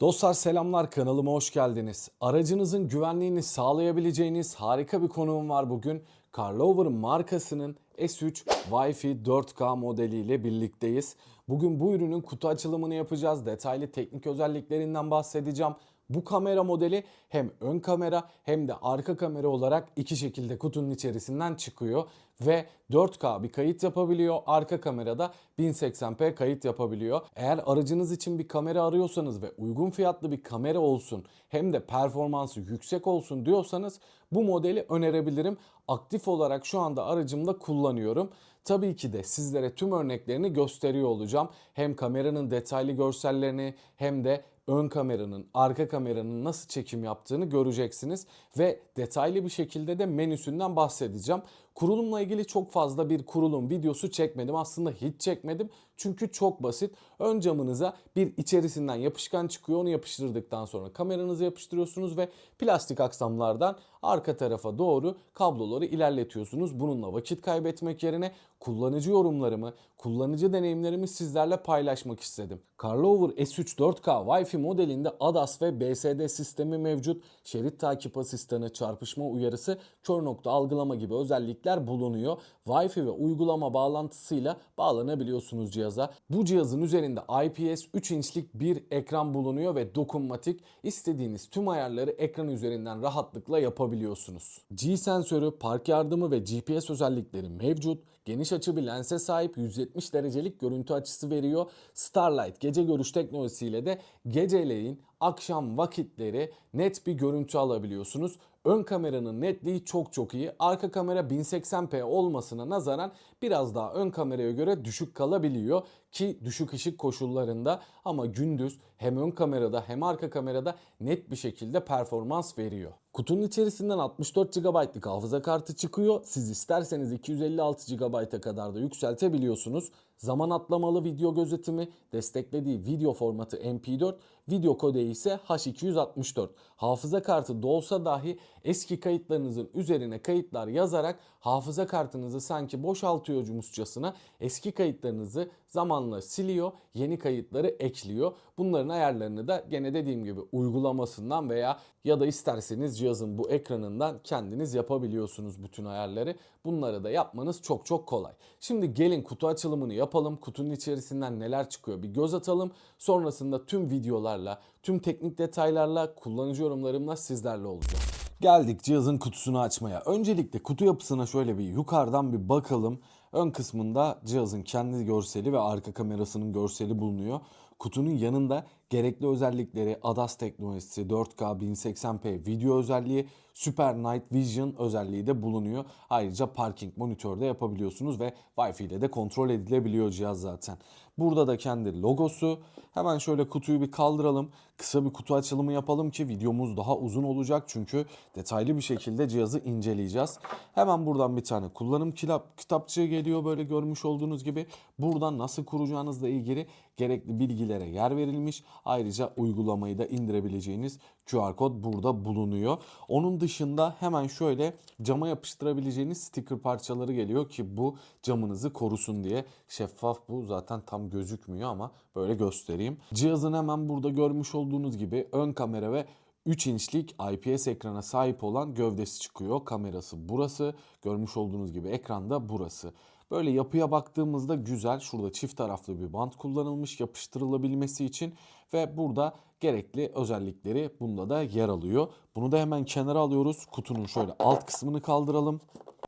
Dostlar selamlar kanalıma hoş geldiniz. Aracınızın güvenliğini sağlayabileceğiniz harika bir konuğum var bugün. Carlover markasının S3 Wi-Fi 4K modeliyle birlikteyiz. Bugün bu ürünün kutu açılımını yapacağız. Detaylı teknik özelliklerinden bahsedeceğim. Bu kamera modeli hem ön kamera hem de arka kamera olarak iki şekilde kutunun içerisinden çıkıyor ve 4K bir kayıt yapabiliyor. Arka kamerada 1080p kayıt yapabiliyor. Eğer aracınız için bir kamera arıyorsanız ve uygun fiyatlı bir kamera olsun hem de performansı yüksek olsun diyorsanız bu modeli önerebilirim. Aktif olarak şu anda aracımda kullanıyorum. Tabii ki de sizlere tüm örneklerini gösteriyor olacağım. Hem kameranın detaylı görsellerini hem de ön kameranın, arka kameranın nasıl çekim yaptığını göreceksiniz ve detaylı bir şekilde de menüsünden bahsedeceğim. Kurulumla ilgili çok fazla bir kurulum videosu çekmedim. Aslında hiç çekmedim. Çünkü çok basit. Ön camınıza bir içerisinden yapışkan çıkıyor. Onu yapıştırdıktan sonra kameranızı yapıştırıyorsunuz ve plastik aksamlardan arka tarafa doğru kabloları ilerletiyorsunuz. Bununla vakit kaybetmek yerine kullanıcı yorumlarımı, kullanıcı deneyimlerimi sizlerle paylaşmak istedim. Carlover S3 4K Wi-Fi modelinde ADAS ve BSD sistemi mevcut. Şerit takip asistanı, çarpışma uyarısı, kör nokta algılama gibi özellikler bulunuyor. Wi-Fi ve uygulama bağlantısıyla bağlanabiliyorsunuz cihaza. Bu cihazın üzerinde IPS 3 inçlik bir ekran bulunuyor ve dokunmatik. İstediğiniz tüm ayarları ekran üzerinden rahatlıkla yapabiliyorsunuz. G sensörü, park yardımı ve GPS özellikleri mevcut. Geniş açı bir lense sahip 170 derecelik görüntü açısı veriyor. Starlight gece görüş teknolojisiyle de geceleyin akşam vakitleri net bir görüntü alabiliyorsunuz. Ön kameranın netliği çok çok iyi. Arka kamera 1080p olmasına nazaran biraz daha ön kameraya göre düşük kalabiliyor ki düşük ışık koşullarında ama gündüz hem ön kamerada hem arka kamerada net bir şekilde performans veriyor. Kutunun içerisinden 64 GB'lık hafıza kartı çıkıyor. Siz isterseniz 256 GB'a kadar da yükseltebiliyorsunuz. Zaman atlamalı video gözetimi, desteklediği video formatı MP4, video kodeyi ise H264. Hafıza kartı dolsa dahi eski kayıtlarınızın üzerine kayıtlar yazarak hafıza kartınızı sanki boşaltıyormuşçasına eski kayıtlarınızı zamanla siliyor, yeni kayıtları ekliyor. Bunların ayarlarını da gene dediğim gibi uygulamasından veya ya da isterseniz cihazın bu ekranından kendiniz yapabiliyorsunuz bütün ayarları. Bunları da yapmanız çok çok kolay. Şimdi gelin kutu açılımını yapalım. Kutunun içerisinden neler çıkıyor bir göz atalım. Sonrasında tüm videolarla, tüm teknik detaylarla, kullanıcı yorumlarımla sizlerle olacağım. Geldik cihazın kutusunu açmaya. Öncelikle kutu yapısına şöyle bir yukarıdan bir bakalım. Ön kısmında cihazın kendi görseli ve arka kamerasının görseli bulunuyor. Kutunun yanında gerekli özellikleri ADAS teknolojisi, 4K 1080p video özelliği, Super Night Vision özelliği de bulunuyor. Ayrıca parking monitörde yapabiliyorsunuz ve Wi-Fi ile de kontrol edilebiliyor cihaz zaten. Burada da kendi logosu. Hemen şöyle kutuyu bir kaldıralım. Kısa bir kutu açılımı yapalım ki videomuz daha uzun olacak. Çünkü detaylı bir şekilde cihazı inceleyeceğiz. Hemen buradan bir tane kullanım kitap, kitapçığı geliyor böyle görmüş olduğunuz gibi. Buradan nasıl kuracağınızla ilgili gerekli bilgilere yer verilmiş. Ayrıca uygulamayı da indirebileceğiniz QR kod burada bulunuyor. Onun dışında hemen şöyle cama yapıştırabileceğiniz sticker parçaları geliyor ki bu camınızı korusun diye. Şeffaf bu zaten tam gözükmüyor ama böyle göstereyim. Cihazın hemen burada görmüş olduğunuz gibi ön kamera ve 3 inçlik IPS ekrana sahip olan gövdesi çıkıyor. Kamerası burası. Görmüş olduğunuz gibi ekranda burası. Böyle yapıya baktığımızda güzel. Şurada çift taraflı bir bant kullanılmış yapıştırılabilmesi için ve burada gerekli özellikleri bunda da yer alıyor. Bunu da hemen kenara alıyoruz. Kutunun şöyle alt kısmını kaldıralım.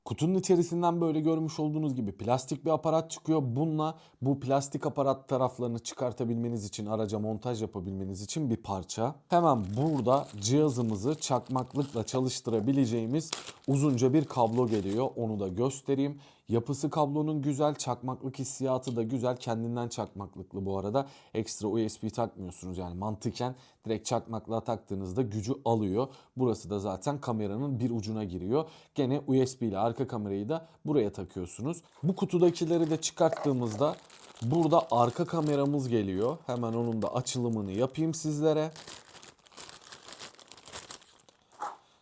Kutunun içerisinden böyle görmüş olduğunuz gibi plastik bir aparat çıkıyor. Bununla bu plastik aparat taraflarını çıkartabilmeniz için, araca montaj yapabilmeniz için bir parça. Hemen burada cihazımızı çakmaklıkla çalıştırabileceğimiz uzunca bir kablo geliyor. Onu da göstereyim. Yapısı kablonun güzel, çakmaklık hissiyatı da güzel. Kendinden çakmaklıklı bu arada. Ekstra USB takmıyorsunuz yani mantıken direkt çakmaklığa taktığınızda gücü alıyor. Burası da zaten kameranın bir ucuna giriyor. Gene USB ile arka kamerayı da buraya takıyorsunuz. Bu kutudakileri de çıkarttığımızda burada arka kameramız geliyor. Hemen onun da açılımını yapayım sizlere.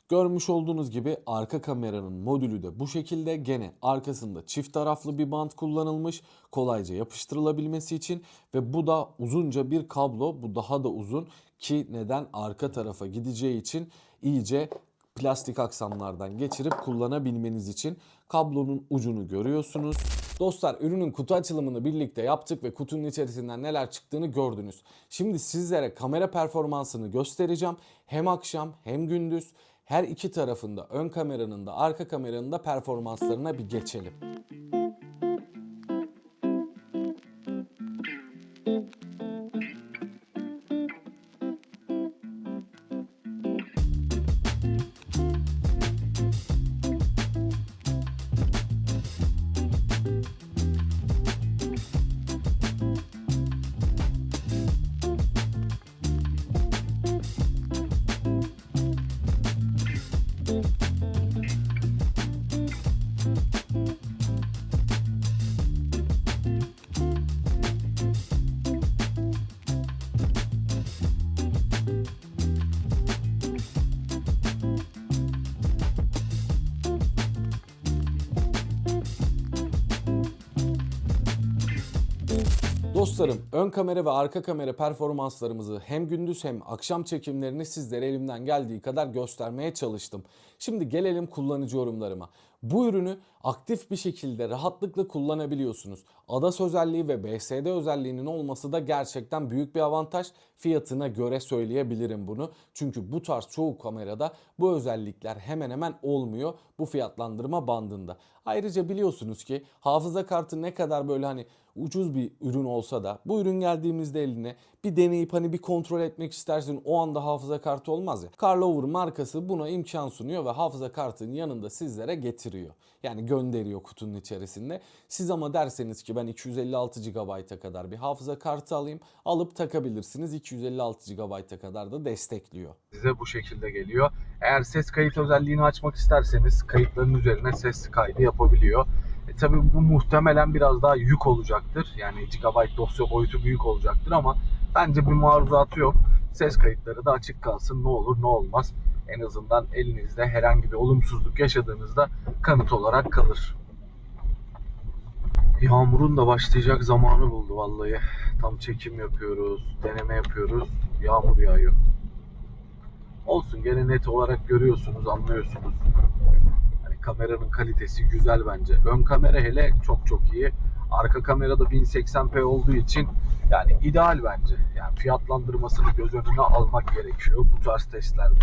Görmüş olduğunuz gibi arka kameranın modülü de bu şekilde gene arkasında çift taraflı bir bant kullanılmış kolayca yapıştırılabilmesi için ve bu da uzunca bir kablo bu daha da uzun ki neden arka tarafa gideceği için iyice plastik aksamlardan geçirip kullanabilmeniz için kablonun ucunu görüyorsunuz. Dostlar ürünün kutu açılımını birlikte yaptık ve kutunun içerisinden neler çıktığını gördünüz. Şimdi sizlere kamera performansını göstereceğim. Hem akşam hem gündüz her iki tarafında ön kameranın da arka kameranın da performanslarına bir geçelim. Dostlarım ön kamera ve arka kamera performanslarımızı hem gündüz hem akşam çekimlerini sizlere elimden geldiği kadar göstermeye çalıştım. Şimdi gelelim kullanıcı yorumlarıma. Bu ürünü aktif bir şekilde rahatlıkla kullanabiliyorsunuz. ADAS özelliği ve BSD özelliğinin olması da gerçekten büyük bir avantaj. Fiyatına göre söyleyebilirim bunu. Çünkü bu tarz çoğu kamerada bu özellikler hemen hemen olmuyor bu fiyatlandırma bandında. Ayrıca biliyorsunuz ki hafıza kartı ne kadar böyle hani ucuz bir ürün olsa da bu ürün geldiğimizde eline bir deneyip hani bir kontrol etmek istersin o anda hafıza kartı olmaz ya. Carlover markası buna imkan sunuyor ve hafıza kartının yanında sizlere getiriyor. Yani gönderiyor kutunun içerisinde. Siz ama derseniz ki ben 256 GB'a kadar bir hafıza kartı alayım alıp takabilirsiniz. 256 GB'a kadar da destekliyor. size bu şekilde geliyor. Eğer ses kayıt özelliğini açmak isterseniz kayıtların üzerine ses kaydı yapabiliyor. E, tabii bu muhtemelen biraz daha yük olacaktır. Yani GB dosya boyutu büyük olacaktır ama bence bir maruzatı yok. Ses kayıtları da açık kalsın ne olur ne olmaz. En azından elinizde herhangi bir olumsuzluk yaşadığınızda kanıt olarak kalır. Yağmurun da başlayacak zamanı buldu vallahi. Tam çekim yapıyoruz, deneme yapıyoruz. Yağmur yağıyor. Olsun gene net olarak görüyorsunuz, anlıyorsunuz. Hani kameranın kalitesi güzel bence. Ön kamera hele çok çok iyi. Arka kamerada 1080p olduğu için yani ideal bence. Yani fiyatlandırmasını göz önüne almak gerekiyor bu tarz testlerde.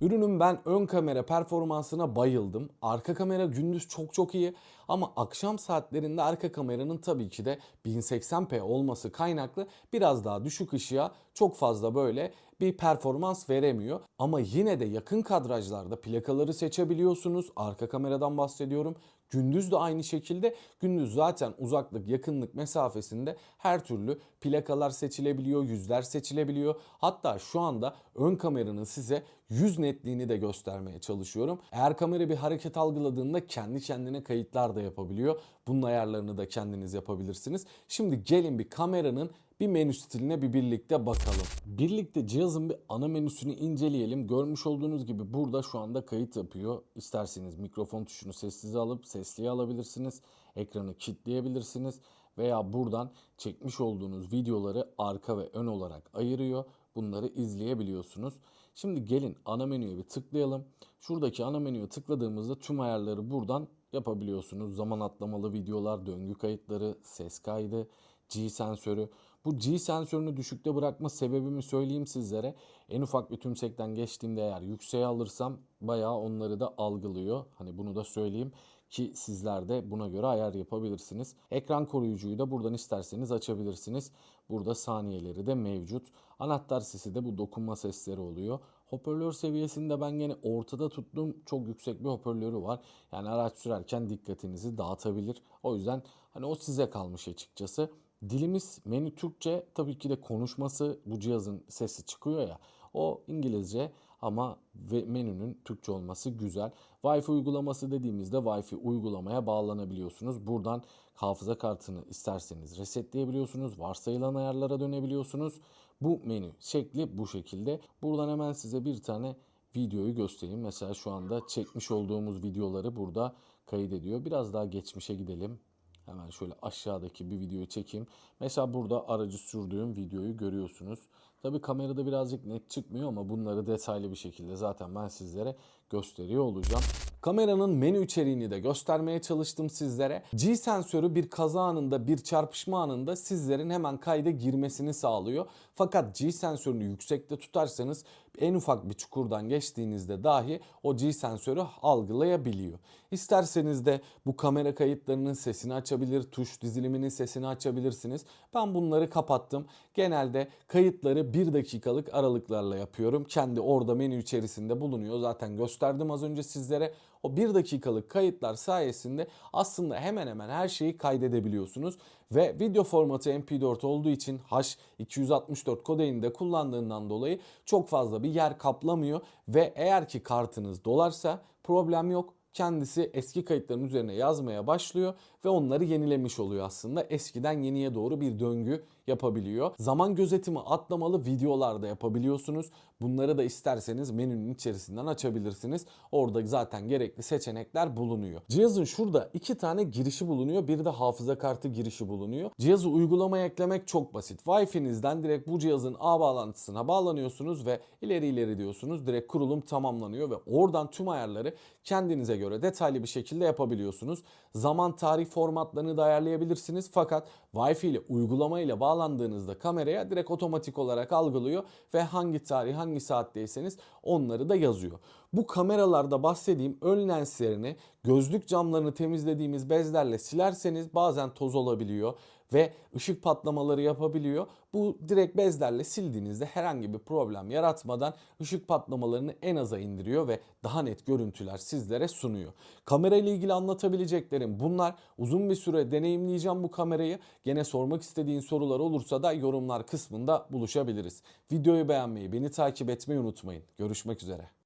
Ürünün ben ön kamera performansına bayıldım. Arka kamera gündüz çok çok iyi ama akşam saatlerinde arka kameranın tabii ki de 1080p olması kaynaklı biraz daha düşük ışığa çok fazla böyle bir performans veremiyor. Ama yine de yakın kadrajlarda plakaları seçebiliyorsunuz. Arka kameradan bahsediyorum. Gündüz de aynı şekilde. Gündüz zaten uzaklık, yakınlık mesafesinde her türlü plakalar seçilebiliyor, yüzler seçilebiliyor. Hatta şu anda ön kameranın size yüz netliğini de göstermeye çalışıyorum. Eğer kamera bir hareket algıladığında kendi kendine kayıtlar da yapabiliyor. Bunun ayarlarını da kendiniz yapabilirsiniz. Şimdi gelin bir kameranın bir menü stiline bir birlikte bakalım. Birlikte cihazın bir ana menüsünü inceleyelim. Görmüş olduğunuz gibi burada şu anda kayıt yapıyor. İsterseniz mikrofon tuşunu sessize alıp sesliye alabilirsiniz. Ekranı kilitleyebilirsiniz. Veya buradan çekmiş olduğunuz videoları arka ve ön olarak ayırıyor. Bunları izleyebiliyorsunuz. Şimdi gelin ana menüye bir tıklayalım. Şuradaki ana menüye tıkladığımızda tüm ayarları buradan yapabiliyorsunuz. Zaman atlamalı videolar, döngü kayıtları, ses kaydı, G sensörü. Bu G sensörünü düşükte bırakma sebebimi söyleyeyim sizlere. En ufak bir tümsekten geçtiğimde eğer yükseğe alırsam bayağı onları da algılıyor. Hani bunu da söyleyeyim ki sizler de buna göre ayar yapabilirsiniz. Ekran koruyucuyu da buradan isterseniz açabilirsiniz. Burada saniyeleri de mevcut. Anahtar sesi de bu dokunma sesleri oluyor. Hoparlör seviyesinde ben gene ortada tuttuğum çok yüksek bir hoparlörü var. Yani araç sürerken dikkatinizi dağıtabilir. O yüzden hani o size kalmış açıkçası. Dilimiz menü Türkçe tabii ki de konuşması bu cihazın sesi çıkıyor ya o İngilizce ama ve menünün Türkçe olması güzel. Wi-Fi uygulaması dediğimizde Wi-Fi uygulamaya bağlanabiliyorsunuz. Buradan hafıza kartını isterseniz resetleyebiliyorsunuz. Varsayılan ayarlara dönebiliyorsunuz. Bu menü şekli bu şekilde. Buradan hemen size bir tane videoyu göstereyim. Mesela şu anda çekmiş olduğumuz videoları burada kaydediyor. Biraz daha geçmişe gidelim. Hemen şöyle aşağıdaki bir videoyu çekeyim. Mesela burada aracı sürdüğüm videoyu görüyorsunuz. Tabi kamerada birazcık net çıkmıyor ama bunları detaylı bir şekilde zaten ben sizlere gösteriyor olacağım. Kameranın menü içeriğini de göstermeye çalıştım sizlere. G sensörü bir kaza anında, bir çarpışma anında sizlerin hemen kayda girmesini sağlıyor. Fakat G sensörünü yüksekte tutarsanız en ufak bir çukurdan geçtiğinizde dahi o G sensörü algılayabiliyor. İsterseniz de bu kamera kayıtlarının sesini açabilir, tuş diziliminin sesini açabilirsiniz. Ben bunları kapattım. Genelde kayıtları 1 dakikalık aralıklarla yapıyorum. Kendi orada menü içerisinde bulunuyor. Zaten gösterdim az önce sizlere. O 1 dakikalık kayıtlar sayesinde aslında hemen hemen her şeyi kaydedebiliyorsunuz. Ve video formatı MP4 olduğu için H264 kodeyini de kullandığından dolayı çok fazla bir yer kaplamıyor. Ve eğer ki kartınız dolarsa problem yok kendisi eski kayıtların üzerine yazmaya başlıyor ve onları yenilemiş oluyor aslında. Eskiden yeniye doğru bir döngü yapabiliyor. Zaman gözetimi atlamalı videolar da yapabiliyorsunuz. Bunları da isterseniz menünün içerisinden açabilirsiniz. Orada zaten gerekli seçenekler bulunuyor. Cihazın şurada iki tane girişi bulunuyor. Bir de hafıza kartı girişi bulunuyor. Cihazı uygulamaya eklemek çok basit. Wi-Fi'nizden direkt bu cihazın ağ bağlantısına bağlanıyorsunuz ve ileri ileri diyorsunuz. Direkt kurulum tamamlanıyor ve oradan tüm ayarları kendinize göre detaylı bir şekilde yapabiliyorsunuz. Zaman tarih formatlarını da ayarlayabilirsiniz. Fakat Wi-Fi ile uygulama ile bağlandığınızda kameraya direkt otomatik olarak algılıyor ve hangi tarih hangi saatteyseniz onları da yazıyor. Bu kameralarda bahsettiğim ön lenslerini gözlük camlarını temizlediğimiz bezlerle silerseniz bazen toz olabiliyor ve ışık patlamaları yapabiliyor. Bu direkt bezlerle sildiğinizde herhangi bir problem yaratmadan ışık patlamalarını en aza indiriyor ve daha net görüntüler sizlere sunuyor. Kamera ile ilgili anlatabileceklerim bunlar. Uzun bir süre deneyimleyeceğim bu kamerayı. Gene sormak istediğin sorular olursa da yorumlar kısmında buluşabiliriz. Videoyu beğenmeyi, beni takip etmeyi unutmayın. Görüşmek üzere.